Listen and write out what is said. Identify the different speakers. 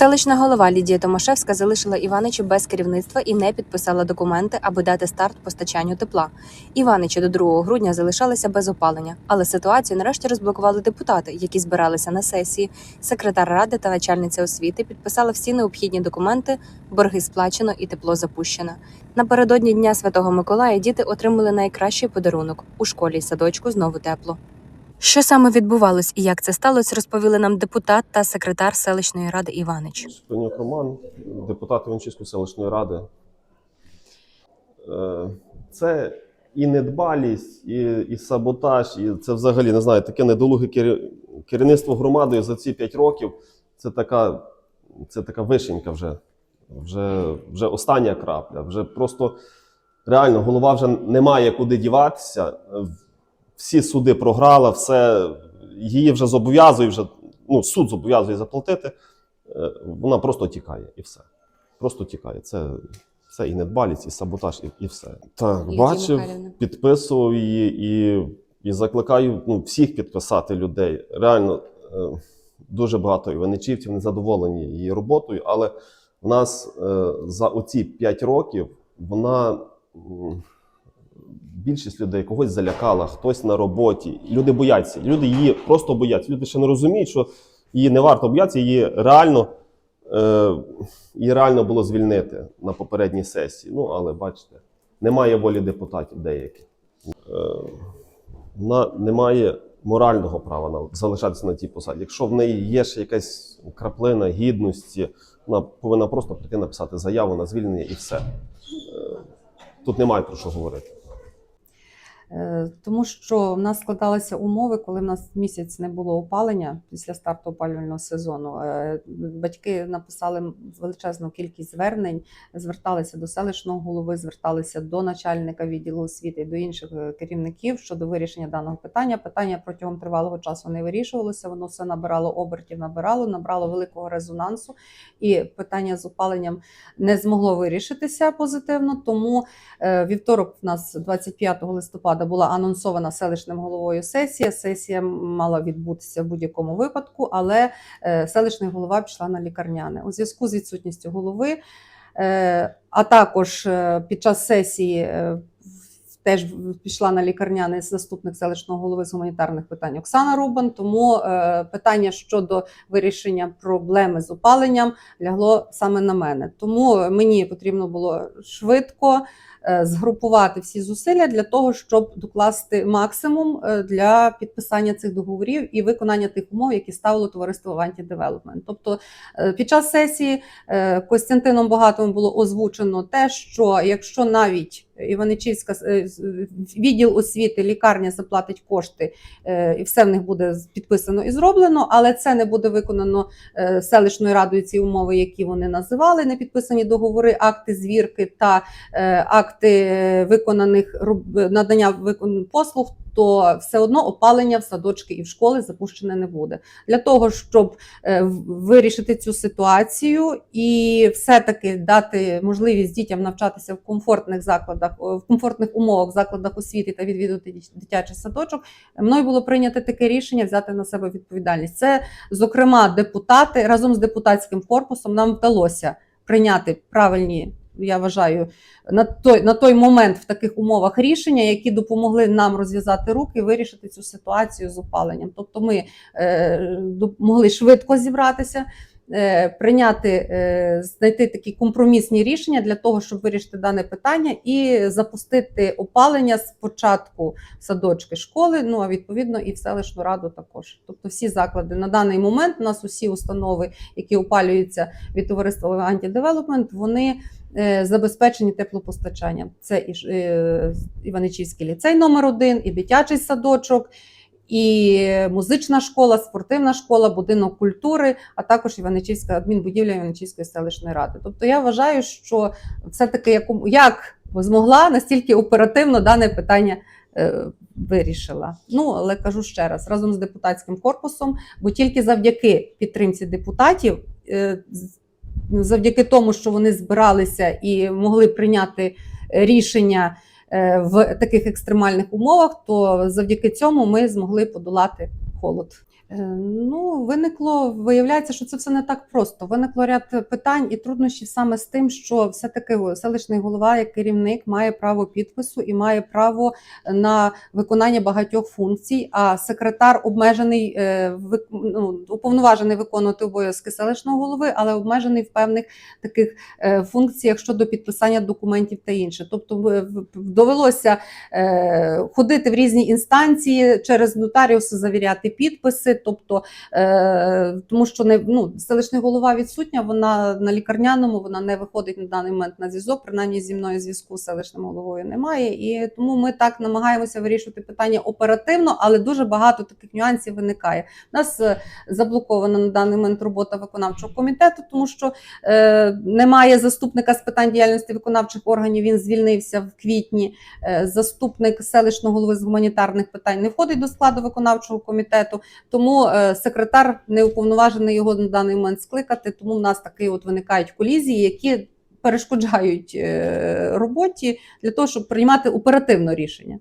Speaker 1: Селищна голова Лідія Томашевська залишила Іваничі без керівництва і не підписала документи, аби дати старт постачанню тепла. Іваничі до 2 грудня залишалися без опалення, але ситуацію нарешті розблокували депутати, які збиралися на сесії. Секретар ради та начальниця освіти підписали всі необхідні документи, борги сплачено і тепло запущено. Напередодні Дня Святого Миколая діти отримали найкращий подарунок у школі й садочку знову тепло. Що саме відбувалось і як це сталося, розповіли нам депутат та секретар селищної ради Іванич.
Speaker 2: Спинюк Роман, депутат Іванчівської селищної ради. Е, Це і недбалість, і, і саботаж, і це взагалі не знаю, таке недолуге керівництво громадою за ці 5 років. Це така, це така вишенька вже, вже, вже остання крапля. Вже просто реально голова вже не має куди діватися. Всі суди програла, все її вже зобов'язує, вже, ну, суд зобов'язує заплатити. Е, Вона просто тікає і все. Просто тікає. Це, це і недбалість, і саботаж, і, і все. Так,
Speaker 1: Лідія
Speaker 2: бачив, підписував її і, і закликаю ну, всіх підписати людей. Реально е, дуже багато іваничівців незадоволені її роботою, але в нас е, за оці 5 років вона. Більшість людей когось залякала, хтось на роботі. Люди бояться. Люди її просто бояться. Люди ще не розуміють, що її не варто боятися, її реально, е, її реально було звільнити на попередній сесії. Ну, але бачите, немає волі депутатів деяких. Е, вона не має морального права на, залишатися на тій посаді. Якщо в неї є ще якась краплина гідності, вона повинна просто прийти написати заяву на звільнення і все. Е, тут немає про що говорити.
Speaker 3: Е, Тому що в нас складалися умови, коли в нас місяць не було опалення після старту опалювального сезону. Е, Батьки написали величезну кількість звернень, зверталися до селищного голови, зверталися до начальника відділу освіти до інших е, керівників щодо вирішення даного питання. Питання протягом тривалого часу не вирішувалося. Воно все набирало обертів, набирало, набрало великого резонансу, і питання з опаленням не змогло вирішитися позитивно. Тому Вівторок в нас 25 листопада була анонсована селищним головою сесія. Сесія мала відбутися в будь-якому випадку, але е, селищний голова пішла на лікарняне. У зв'язку з відсутністю голови, е, а також е, під час сесії. Е, Теж пішла на лікарняний заступник селищного голови з гуманітарних питань Оксана Рубан. Тому е, питання щодо вирішення проблеми з опаленням лягло саме на мене. Тому мені потрібно було швидко е, згрупувати всі зусилля для того, щоб докласти максимум е, для підписання цих договорів і виконання тих умов, які ставило товариство Avanti Development. Тобто е, під час сесії е, Костянтином Багатовим було озвучено те, що якщо навіть Іваничівська е, відділ освіти, лікарня заплатить кошти, е, і все в них буде підписано і зроблено, але це не буде виконано е, селищною радою ці умови, які вони називали, не підписані договори, акти звірки та акти виконаних надання послуг. То все одно опалення в садочки і в школи запущене не буде для того, щоб е, вирішити цю ситуацію і все-таки дати можливість дітям навчатися в комфортних закладах, в комфортних умовах закладах освіти та відвідувати дитячий садочок. Мною було прийнято таке рішення взяти на себе відповідальність. Це, зокрема, депутати разом з депутатським корпусом нам вдалося прийняти правильні. Я вважаю на той на той момент в таких умовах рішення, які допомогли нам розв'язати руки і вирішити цю ситуацію з опаленням. Тобто, ми е, могли швидко зібратися, прийняти, е, знайти такі компромісні рішення для того, щоб вирішити дане питання і запустити опалення спочатку в садочки школи, ну а відповідно і в селищну раду також. Тобто, всі заклади на даний момент у нас усі установи, які опалюються від товариства «Антидевелопмент», вони е, забезпечені теплопостачанням. Це і е, Іваничівський ліцей номер 1 і дитячий садочок, і музична школа, спортивна школа, будинок культури, а також Іваничівська адмінбудівля Іваничівської селищної ради. Тобто я вважаю, що все-таки як, як змогла настільки оперативно дане питання. е, Вирішила. Ну, але кажу ще раз, разом з депутатським корпусом, бо тільки завдяки підтримці депутатів, е, завдяки тому, що вони збиралися і могли прийняти рішення в таких екстремальних умовах, то завдяки цьому ми змогли подолати холод. Е, Ну, виникло, виявляється, що це все не так просто. Виникло ряд питань і труднощів саме з тим, що все-таки селищний голова, як керівник, має право підпису і має право на виконання багатьох функцій. А секретар обмежений е, ну, уповноважений виконувати обов'язки селищного голови, але обмежений в певних таких е, функціях щодо підписання документів та інше. Тобто, довелося е, ходити в різні інстанції через нотаріуси, завіряти підписи. Тобто, е, тому що не ну, селищний голова відсутня, вона на лікарняному, вона не виходить на даний момент на зв'язок. Принаймні зі мною зв'язку з селищним головою немає. І тому ми так намагаємося вирішувати питання оперативно, але дуже багато таких нюансів виникає. У нас е, заблокована на даний момент робота виконавчого комітету, тому що е, немає заступника з питань діяльності виконавчих органів. Він звільнився в квітні. Е, заступник селищного голови з гуманітарних питань не входить до складу виконавчого комітету. Тому е, секретар не уповноважений його на даний момент скликати. Тому в нас такі от виникають колізії, які перешкоджають е, роботі для того, щоб приймати оперативно рішення.